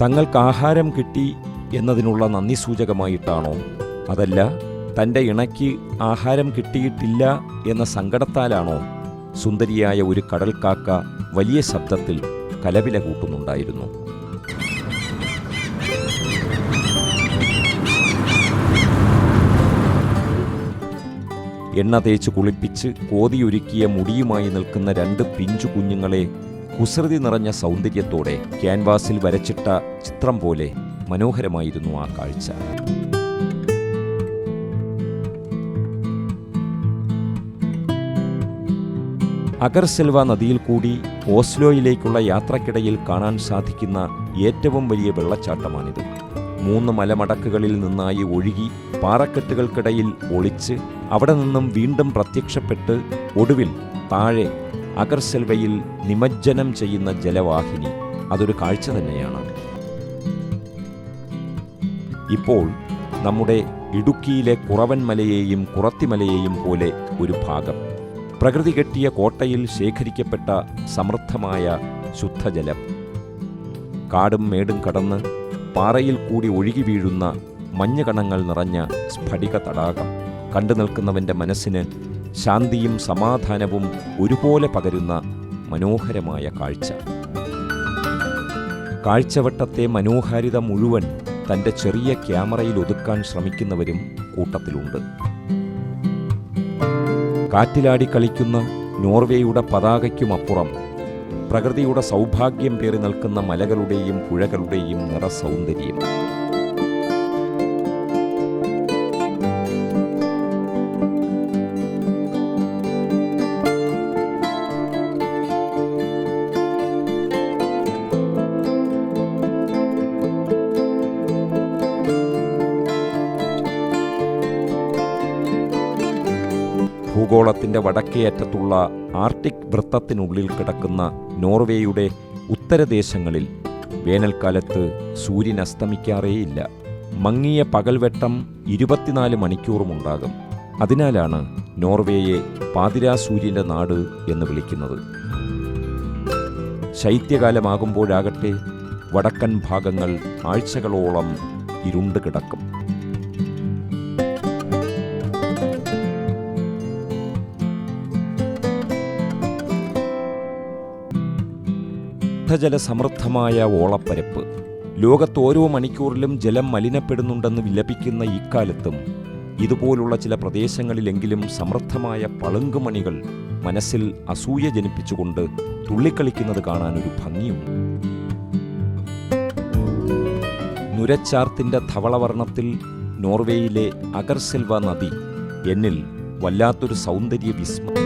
തങ്ങൾക്ക് ആഹാരം കിട്ടി എന്നതിനുള്ള നന്ദി സൂചകമായിട്ടാണോ അതല്ല തന്റെ ഇണയ്ക്ക് ആഹാരം കിട്ടിയിട്ടില്ല എന്ന സങ്കടത്താലാണോ? സുന്ദരിയായ ഒരു കടൽക്കാക്ക വലിയ ശബ്ദത്തിൽ കലവില കൂട്ടുന്നുണ്ടായിരുന്നു. എണ്ണ തേച്ച് കുളിപ്പിച്ച് കോതിയൊരുക്കിയ മുടിയുമായി നിൽക്കുന്ന രണ്ട് പിഞ്ചു കുഞ്ഞുങ്ങളെ കുസൃതി നിറഞ്ഞ സൗന്ദര്യത്തോടെ ക്യാൻവാസിൽ വരച്ചിട്ട ചിത്രം പോലെ മനോഹരമായിരുന്നു ആ കാഴ്ച. അഗർസെൽവ നദിയിൽ കൂടി ഓസ്ലോയിലേക്കുള്ള യാത്രക്കിടയിൽ കാണാൻ സാധിക്കുന്ന ഏറ്റവും വലിയ വെള്ളച്ചാട്ടമാണിത്. മൂന്ന് മലമടക്കുകളിൽ നിന്നായി ഒഴുകി പാറക്കെട്ടുകൾക്കിടയിൽ ഒളിച്ച് അവിടെ നിന്നും വീണ്ടും പ്രത്യക്ഷപ്പെട്ട് ഒടുവിൽ താഴെ അഗർസെൽവയിൽ നിമജ്ജനം ചെയ്യുന്ന ജലവാഹിനി അതൊരു കാഴ്ച തന്നെയാണ്. ഇപ്പോൾ നമ്മുടെ ഇടുക്കിയിലെ കുറവൻ മലയെയും കുറത്തിമലയെയും പോലെ ഒരു ഭാഗം. പ്രകൃതി കെട്ടിയ കോട്ടയിൽ ശേഖരിക്കപ്പെട്ട സമൃദ്ധമായ ശുദ്ധജലം. കാടും മേടും കടന്ന് പാറയിൽ കൂടി ഒഴുകി വീഴുന്ന മഞ്ഞുകണങ്ങൾ നിറഞ്ഞ സ്ഫടിക തടാകം കണ്ടു നിൽക്കുന്നവന്റെ മനസ്സിന് ശാന്തിയും സമാധാനവും ഒരുപോലെ പകരുന്ന മനോഹരമായ കാഴ്ച. കാഴ്ചവട്ടത്തെ മനോഹാരിത മുഴുവൻ തന്റെ ചെറിയ ക്യാമറയിൽ ഒതുക്കാൻ ശ്രമിക്കുന്നവരും കൂട്ടത്തിലുണ്ട്. കാറ്റിലാടി കളിക്കുന്ന നോർവേയുടെ പതാകയ്ക്കുമപ്പുറം പ്രകൃതിയുടെ സൗഭാഗ്യം പേറി നിൽക്കുന്ന മലകളുടെയും പുഴകളുടെയും നിറസൗന്ദര്യം. ഭൂഗോളത്തിന്റെ വടക്കേ അറ്റത്തുള്ള ആർട്ടിക് വൃത്തത്തിനുള്ളിൽ കിടക്കുന്ന നോർവേയുടെ ഉത്തരദേശങ്ങളിൽ വേനൽക്കാലത്ത് സൂര്യൻ അസ്തമിക്കാറേയില്ല. മങ്ങിയ പകൽവെട്ടം ഇരുപത്തിനാല് മണിക്കൂറുമുണ്ടാകും അതിനാലാണ് നോർവേയെ പാതിരാ സൂര്യന്റെ നാട് എന്ന് വിളിക്കുന്നത്. ശൈത്യകാലമാകുമ്പോഴാകട്ടെ വടക്കൻ ഭാഗങ്ങൾ ആഴ്ചകളോളം ഇരുണ്ട് കിടക്കും. ശുദ്ധജല സമൃദ്ധമായ ഓളപ്പരപ്പ്. ലോകത്ത് ഓരോ മണിക്കൂറിലും ജലം മലിനപ്പെടുന്നുണ്ടെന്ന് വിലപിക്കുന്ന ഇക്കാലത്തും ഇതുപോലുള്ള ചില പ്രദേശങ്ങളിലെങ്കിലും സമൃദ്ധമായ പളുങ്കുമണികൾ മനസ്സിൽ അസൂയ ജനിപ്പിച്ചുകൊണ്ട് തുള്ളിക്കളിക്കുന്നത് കാണാനൊരു ഭംഗിയുണ്ട്. നുരച്ചാർത്തിന്റെ ധവളവർണത്തിൽ നോർവേയിലെ അഗർസെൽവ നദി എന്നിൽ വല്ലാത്തൊരു സൗന്ദര്യ വിസ്മ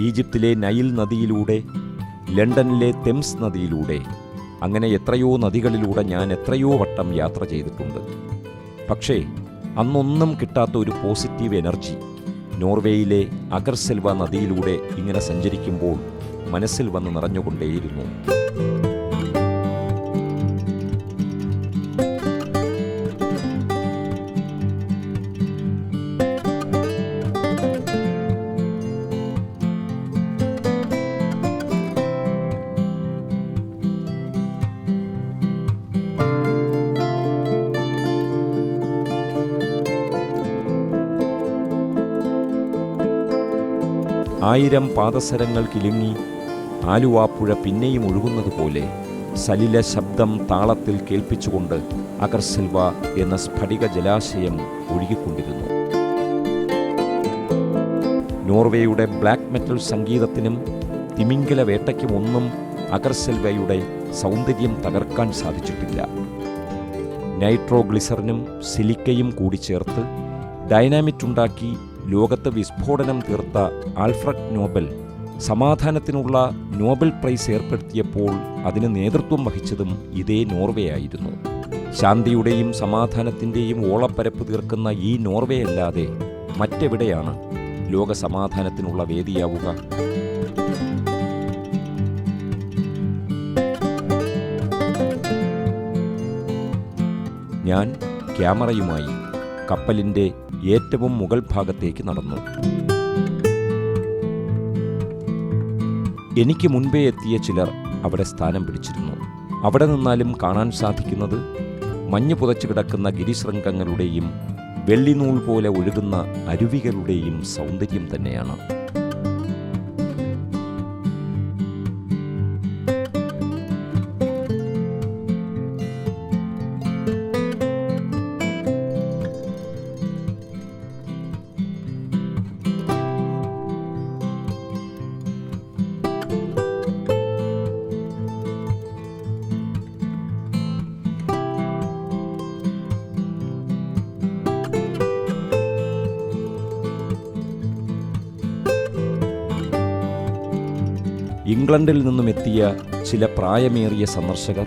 ഈജിപ്തിലെ നൈൽ നദിയിലൂടെ ലണ്ടനിലെ തെംസ് നദിയിലൂടെ അങ്ങനെ എത്രയോ നദികളിലൂടെ ഞാൻ എത്രയോ വട്ടം യാത്ര ചെയ്തിട്ടുണ്ട്. പക്ഷേ അന്നൊന്നും കിട്ടാത്ത ഒരു പോസിറ്റീവ് എനർജി നോർവേയിലെ അഗർസെൽവ നദിയിലൂടെ ഇങ്ങനെ സഞ്ചരിക്കുമ്പോൾ മനസ്സിൽ വന്ന് നിറഞ്ഞുകൊണ്ടേയിരുന്നു. ആയിരം പാദസരങ്ങൾ കിലുങ്ങി ആലുവാപ്പുഴ പിന്നെയും ഒഴുകുന്നതുപോലെ സലില ശബ്ദം താളത്തിൽ കേൾപ്പിച്ചുകൊണ്ട് അഗർസെൽവ എന്ന സ്ഫടിക ജലാശയം ഒഴുകിക്കൊണ്ടിരുന്നു. നോർവേയുടെ ബ്ലാക്ക് മെറ്റൽ സംഗീതത്തിനും തിമിംഗല വേട്ടയ്ക്കും ഒന്നും അഗർസെൽവയുടെ സൗന്ദര്യം തകർക്കാൻ സാധിച്ചിട്ടില്ല. നൈട്രോഗ്ലിസറിനും സിലിക്കയും കൂടി ചേർത്ത് ഡൈനാമിറ്റ് ഉണ്ടാക്കി ലോകത്ത് വിസ്ഫോടനം തീർത്ത ആൽഫ്രഡ് നോബൽ സമാധാനത്തിനുള്ള നോബൽ പ്രൈസ് ഏർപ്പെടുത്തിയപ്പോൾ അതിന് നേതൃത്വം വഹിച്ചതും ഇതേ നോർവേയായിരുന്നു. ശാന്തിയുടെയും സമാധാനത്തിന്റെയും ഓളപ്പരപ്പ് തീർക്കുന്ന ഈ നോർവേ അല്ലാതെ മറ്റെവിടെയാണ് ലോക സമാധാനത്തിനുള്ള വേദിയാവുക? ഞാൻ ക്യാമറയുമായി കപ്പലിന്റെ ഏറ്റവും മുകൾ ഭാഗത്തേക്ക് നടന്നു. എനിക്ക് മുൻപേ എത്തിയ ചിലർ അവിടെ സ്ഥാനം പിടിച്ചിരുന്നു. അവിടെ നിന്നാലും കാണാൻ സാധിക്കുന്നത് മഞ്ഞ് പുതച്ചു കിടക്കുന്ന ഗിരിശൃംഗങ്ങളുടെയും വെള്ളിനൂൽ പോലെ ഒഴുകുന്ന അരുവികളുടെയും സൗന്ദര്യം തന്നെയാണ്. ഇംഗ്ലണ്ടിൽ നിന്നും എത്തിയ ചില പ്രായമേറിയ സന്ദർശകർ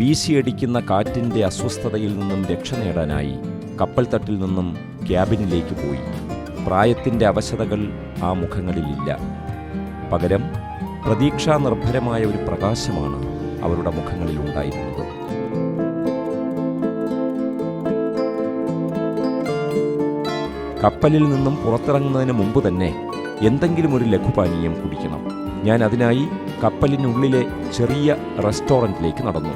വീശിയടിക്കുന്ന കാറ്റിന്റെ അസ്വസ്ഥതയിൽ നിന്നും രക്ഷ നേടാനായി കപ്പൽ തട്ടിൽ നിന്നും ക്യാബിനിലേക്ക് പോയി. പ്രായത്തിന്റെ അവശതകൾ ആ മുഖങ്ങളിലില്ല പകരം പ്രതീക്ഷാനിർഭരമായ ഒരു പ്രകാശമാണ് അവരുടെ മുഖങ്ങളിൽ ഉണ്ടായിരുന്നത്. കപ്പലിൽ നിന്നും പുറത്തിറങ്ങുന്നതിന് മുമ്പ് തന്നെ എന്തെങ്കിലും ഒരു ലഘുപാനീയം കുടിക്കണം. ഞാൻ അതിനായി കപ്പലിനുള്ളിലെ ചെറിയ റെസ്റ്റോറന്റിലേക്ക് നടന്നു.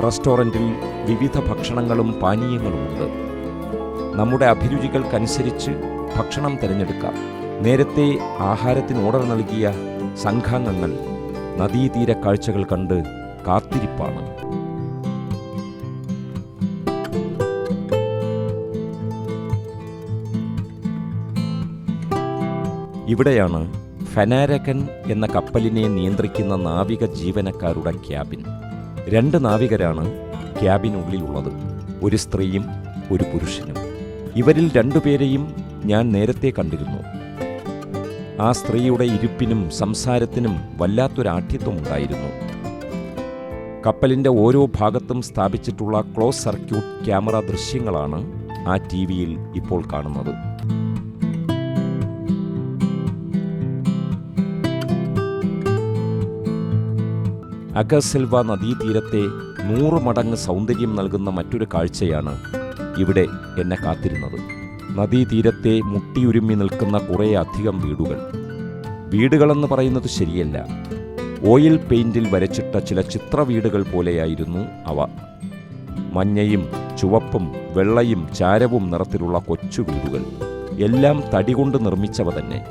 റെസ്റ്റോറന്റിൽ വിവിധ ഭക്ഷണങ്ങളും പാനീയങ്ങളുമുണ്ട്. നമ്മുടെ അഭിരുചികൾക്കനുസരിച്ച് ഭക്ഷണം തിരഞ്ഞെടുക്കാം. നേരത്തെ ആഹാരത്തിന് ഓർഡർ നൽകിയ സംഘാംഗങ്ങൾ നദീതീര കാഴ്ചകൾ കണ്ട് കാത്തിരിപ്പാണ്. ഇവിടെയാണ് ഫനാരകൻ എന്ന കപ്പലിനെ നിയന്ത്രിക്കുന്ന നാവിക ജീവനക്കാരുടെ ക്യാബിൻ. രണ്ട് നാവികരാണ് ക്യാബിനുള്ളിലുള്ളത്. ഒരു സ്ത്രീയും ഒരു പുരുഷനും. ഇവരിൽ രണ്ടുപേരെയും ഞാൻ നേരത്തെ കണ്ടിരുന്നു. ആ സ്ത്രീയുടെ ഇരുപ്പിനും സംസാരത്തിനും വല്ലാത്തൊരാഠ്യത്വമുണ്ടായിരുന്നു കപ്പലിന്റെ ഓരോ ഭാഗത്തും സ്ഥാപിച്ചിട്ടുള്ള ക്ലോസ് സർക്യൂട്ട് ക്യാമറ ദൃശ്യങ്ങളാണ് ആ ടി വിയിൽ ഇപ്പോൾ കാണുന്നത്. അഗസിൽവ നദീതീരത്തെ നൂറ് മടങ്ങ് സൗന്ദര്യം നൽകുന്ന മറ്റൊരു കാഴ്ചയാണ് ഇവിടെ എന്നെ കാത്തിരുന്നത്. നദീതീരത്തെ മുട്ടിയുരുമ്മി നിൽക്കുന്ന കുറേ അധികം വീടുകൾ. വീടുകളെന്ന് പറയുന്നത് ശരിയല്ല. ഓയിൽ പെയിന്റിൽ വരച്ചിട്ട ചില ചിത്ര വീടുകൾ പോലെയായിരുന്നു അവ. മഞ്ഞയും ചുവപ്പും വെള്ളയും ചാരവും നിറത്തിലുള്ള കൊച്ചു വീടുകൾ. എല്ലാം തടി കൊണ്ട് നിർമ്മിച്ചവ തന്നെ.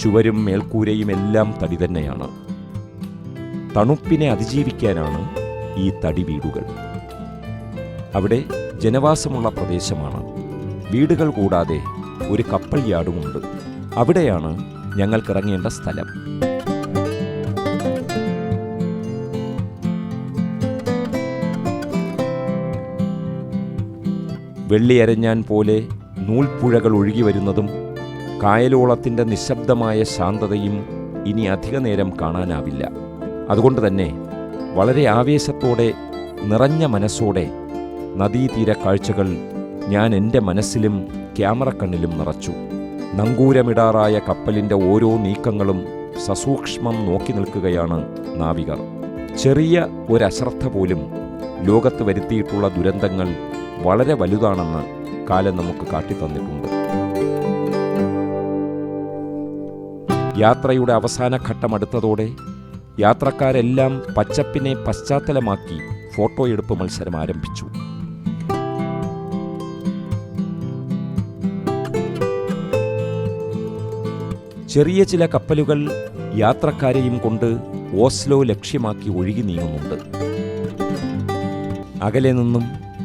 ചുവരും മേൽക്കൂരയും എല്ലാം തടി തന്നെയാണ്. തണുപ്പിനെ അതിജീവിക്കാനാണ് ഈ തടി വീടുകൾ. അവിടെ ജനവാസമുള്ള പ്രദേശമാണ്. വീടുകൾ കൂടാതെ ഒരു കപ്പൽ യാർഡുമുണ്ട് അവിടെയാണ് ഞങ്ങൾക്കിറങ്ങേണ്ട സ്ഥലം. വെള്ളിയരഞ്ഞാൻ പോലെ നൂൽപ്പുഴകൾ ഒഴുകി വരുന്നതും കായലോളത്തിന്റെ നിശബ്ദമായ ശാന്തതയും ഇനി അധികനേരം കാണാനാവില്ല. അതുകൊണ്ട് തന്നെ വളരെ ആവേശത്തോടെ നിറഞ്ഞ മനസ്സോടെ നദീതീര കാഴ്ചകൾ ഞാൻ എന്റെ മനസ്സിലും ക്യാമറ കണ്ണിലും നിറച്ചു. നങ്കൂരമിടാറായ കപ്പലിന്റെ ഓരോ നീക്കങ്ങളും സസൂക്ഷ്മം നോക്കി നിൽക്കുകയാണ് നാവികർ. ചെറിയ ഒരശ്രദ്ധ പോലും ലോകത്ത് വരുത്തിയിട്ടുള്ള ദുരന്തങ്ങൾ വളരെ വലുതാണെന്ന് കാലം നമുക്ക് കാട്ടിത്തന്നിട്ടുണ്ട്. യാത്രയുടെ അവസാന ഘട്ടമടുത്തതോടെ യാത്രക്കാരെല്ലാം പച്ചപ്പിനെ പശ്ചാത്തലമാക്കി ഫോട്ടോയെടുപ്പ് മത്സരം ആരംഭിച്ചു. ചെറിയ ചില കപ്പലുകൾ യാത്രക്കാരെയും കൊണ്ട് ഓസ്ലോ ലക്ഷ്യമാക്കി ഒഴുകി നീങ്ങുന്നുണ്ട്. അകലെ നിന്നും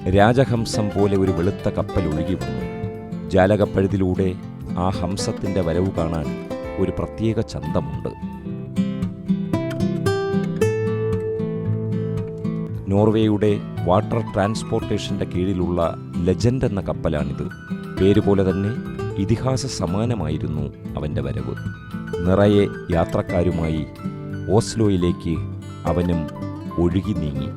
രാജഹംസം പോലെ ഒരു വെളുത്ത കപ്പൽ ഒഴുകി വന്നു. ജാലകപ്പഴുതിലൂടെ ആ ഹംസത്തിന്റെ വരവ് കാണാൻ ഒരു പ്രത്യേക ചന്തമുണ്ട്. നോർവേയുടെ വാട്ടർ ട്രാൻസ്പോർട്ടേഷന്റെ കീഴിലുള്ള ലെജൻഡ് എന്ന കപ്പലാണിത്. പേരുപോലെ തന്നെ ഇതിഹാസ സമാനമായിരുന്നു അവന്റെ വരവ്. നിറയെ യാത്രക്കാരുമായി ഓസ്ലോയിലേക്ക് അവനും ഒഴുകി നീങ്ങി.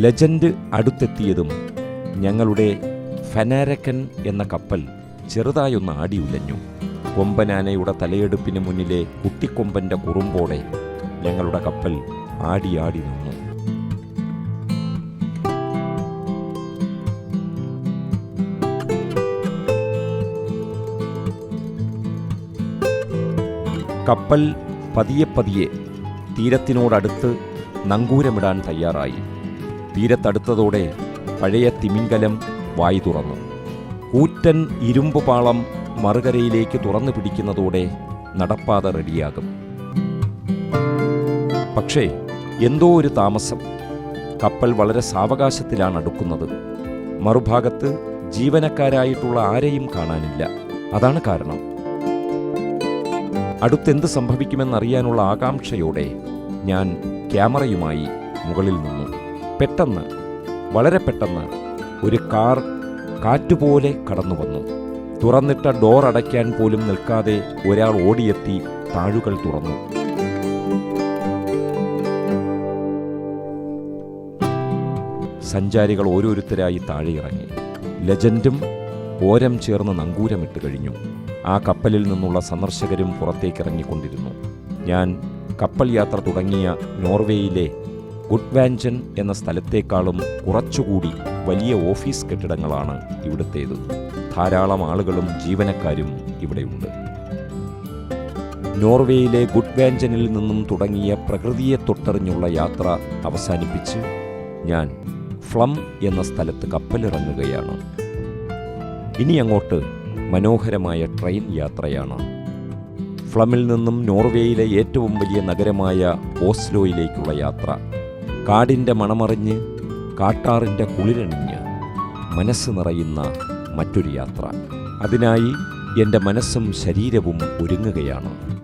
ലെജൻഡ് അടുത്തെത്തിയതും ഞങ്ങളുടെ ഫനാരക്കൻ എന്ന കപ്പൽ ചെറുതായൊന്ന് ആടിയുലഞ്ഞു. കൊമ്പനാനയുടെ തലയെടുപ്പിന് മുന്നിലെ കുട്ടിക്കൊമ്പന്റെ കുറുമ്പോടെ ഞങ്ങളുടെ കപ്പൽ ആടിയാടി നിന്നു. കപ്പൽ പതിയെ പതിയെ തീരത്തിനോടടുത്ത് നങ്കൂരമിടാൻ തയ്യാറായി. തീരത്തടുത്തതോടെ പഴയ തിമിംഗലം വായി തുറന്നു. കൂറ്റൻ ഇരുമ്പ് പാളം മറുകരയിലേക്ക് തുറന്നു പിടിക്കുന്നതോടെ നടപ്പാത റെഡിയാകും. പക്ഷേ എന്തോ ഒരു താമസം കപ്പൽ വളരെ സാവകാശത്തിലാണ് അടുക്കുന്നത്. മറുഭാഗത്ത് ജീവനക്കാരായിട്ടുള്ള ആരെയും കാണാനില്ല. അതാണ് കാരണം. അടുത്തെന്ത് സംഭവിക്കുമെന്നറിയാനുള്ള ആകാംക്ഷയോടെ ഞാൻ ക്യാമറയുമായി മുകളിൽ നിന്നു. പെട്ടെന്ന് വളരെ പെട്ടെന്ന് ഒരു കാർ കാറ്റുപോലെ കടന്നു വന്നു തുറന്നിട്ട ഡോർ അടയ്ക്കാൻ പോലും നിൽക്കാതെ ഒരാൾ ഓടിയെത്തി താഴുകൾ തുറന്നു. സഞ്ചാരികൾ ഓരോരുത്തരായി താഴെ ഇറങ്ങി ലെജൻഡും ഓരം ചേർന്ന് നങ്കൂരമിട്ട് കഴിഞ്ഞു. ആ കപ്പലിൽ നിന്നുള്ള സന്ദർശകരും പുറത്തേക്കിറങ്ങിക്കൊണ്ടിരുന്നു. ഞാൻ കപ്പൽ യാത്ര തുടങ്ങിയ നോർവേയിലെ ഗുഡ്വാൻജൻ എന്ന സ്ഥലത്തേക്കാളും കുറച്ചുകൂടി വലിയ ഓഫീസ് കെട്ടിടങ്ങളാണ് ഇവിടുത്തേത്. ധാരാളം ആളുകളും ജീവനക്കാരും ഇവിടെയുണ്ട് നോർവേയിലെ ഗുഡ്വാഞ്ചനിൽ നിന്നും തുടങ്ങിയ പ്രകൃതിയെ തൊട്ടറിഞ്ഞുള്ള യാത്ര അവസാനിപ്പിച്ച് ഞാൻ ഫ്ലം എന്ന സ്ഥലത്ത് കപ്പലിറങ്ങുകയാണ്. ഇനി അങ്ങോട്ട് മനോഹരമായ ട്രെയിൻ യാത്രയാണ്. ഫ്ലമിൽ നിന്നും നോർവേയിലെ ഏറ്റവും വലിയ നഗരമായ ഓസ്ലോയിലേക്കുള്ള യാത്ര. കാടിന്റെ മണമറിഞ്ഞ് കാട്ടാറിന്റെ കുളിരണിഞ്ഞ് മനസ്സ് നിറയുന്ന മറ്റൊരു യാത്ര. അതിനായി എന്റെ മനസ്സും ശരീരവും ഒരുങ്ങുകയാണ്.